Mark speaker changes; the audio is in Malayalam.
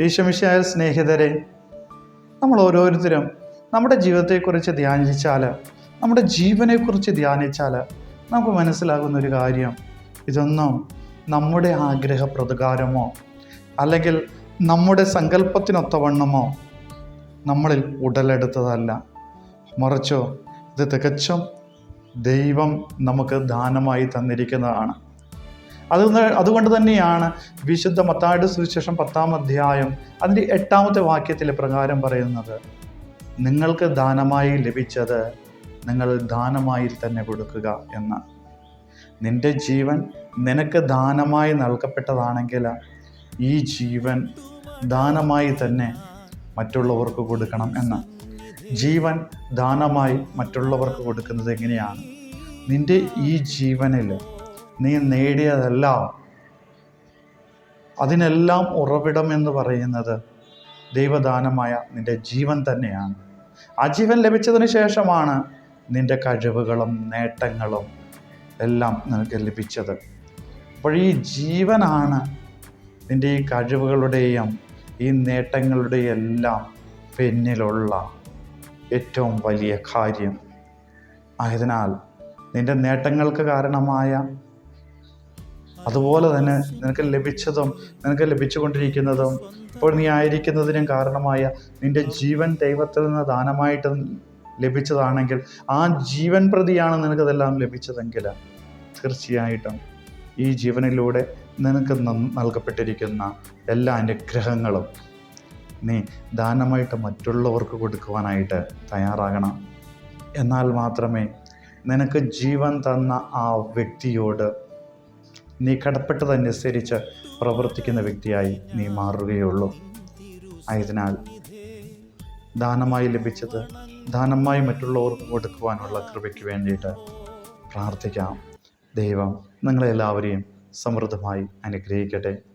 Speaker 1: ഈശമിഷായ സ്നേഹിതരെ നമ്മൾ ഓരോരുത്തരും നമ്മുടെ ജീവിതത്തെക്കുറിച്ച് ധ്യാനിച്ചാൽ നമ്മുടെ ജീവനെക്കുറിച്ച് ധ്യാനിച്ചാൽ നമുക്ക് മനസ്സിലാകുന്ന ഒരു കാര്യം. ഇതൊന്നും നമ്മുടെ ആഗ്രഹ പ്രതികാരമോ അല്ലെങ്കിൽ നമ്മുടെ സങ്കല്പത്തിനൊത്തവണ്ണമോ നമ്മളിൽ ഉടലെടുത്തതല്ല. മറിച്ചോ ഇത് തികച്ചും ദൈവം നമുക്ക് ദാനമായി തന്നിരിക്കുന്നതാണ്. അത് അതുകൊണ്ട് തന്നെയാണ് വിശുദ്ധ മത്തായുടെ സുവിശേഷം പത്താം അധ്യായം അതിന്റെ എട്ടാമത്തെ വാക്യത്തിൽ പ്രകാരം പറയുന്നത്. നിങ്ങൾക്ക് ദാനമായി ലഭിച്ചത് നിങ്ങൾ ദാനമായി തന്നെ കൊടുക്കുക എന്ന്. നിന്റെ ജീവൻ നിനക്ക് ദാനമായി നൽകപ്പെട്ടതാണെങ്കിൽ ഈ ജീവൻ ദാനമായി തന്നെ മറ്റുള്ളവർക്ക് കൊടുക്കണം എന്ന്. ജീവൻ ദാനമായി മറ്റുള്ളവർക്ക് കൊടുക്കുന്നത് എങ്ങനെയാണ്? നിന്റെ ഈ ജീവനിൽ നീ നേടിയതെല്ലാം അതിനെല്ലാം ഉറവിടം എന്ന് പറയുന്നത് ദൈവദാനമായ നിന്റെ ജീവൻ തന്നെയാണ്. ആ ജീവൻ ലഭിച്ചതിന് ശേഷമാണ് നിന്റെ കഴിവുകളും നേട്ടങ്ങളും എല്ലാം നിനക്ക് ലഭിച്ചത്. അപ്പോൾ ഈ ജീവനാണ് നിന്റെ ഈ കഴിവുകളുടെയും ഈ നേട്ടങ്ങളുടെയും എല്ലാം പിന്നിലുള്ള ഏറ്റവും വലിയ കാര്യം. ആയതിനാൽ നിന്റെ നേട്ടങ്ങൾക്ക് കാരണമായ അതുപോലെ തന്നെ നിനക്ക് ലഭിച്ചതും നിനക്ക് ലഭിച്ചുകൊണ്ടിരിക്കുന്നതും ഇപ്പോൾ നീ ആയിരിക്കുന്നതിനും കാരണമായ നിന്റെ ജീവൻ ദൈവത്തിൽ നിന്ന് ദാനമായിട്ട് ലഭിച്ചതാണെങ്കിൽ ആ ജീവൻ പ്രതിയാണ് നിനക്കതെല്ലാം ലഭിച്ചതെങ്കിൽ തീർച്ചയായിട്ടും ഈ ജീവനിലൂടെ നിനക്ക് നൽകപ്പെട്ടിരിക്കുന്ന എല്ലാ അനുഗ്രഹങ്ങളും നീ ദാനമായിട്ട് മറ്റുള്ളവർക്ക് കൊടുക്കുവാനായിട്ട് തയ്യാറാകണം. എന്നാൽ മാത്രമേ നിനക്ക് ജീവൻ തന്ന ആ വ്യക്തിയോട് നീ കടപ്പെട്ടതനുസരിച്ച് പ്രവർത്തിക്കുന്ന വ്യക്തിയായി നീ മാറുകയുള്ളൂ. ആയതിനാൽ ദാനമായി ലഭിച്ചത് ദാനമായി മറ്റുള്ളവർക്ക് കൊടുക്കുവാനുള്ള കൃപയ്ക്ക് വേണ്ടിയിട്ട് പ്രാർത്ഥിക്കാം. ദൈവം നിങ്ങളെല്ലാവരെയും സമൃദ്ധമായി അനുഗ്രഹിക്കട്ടെ.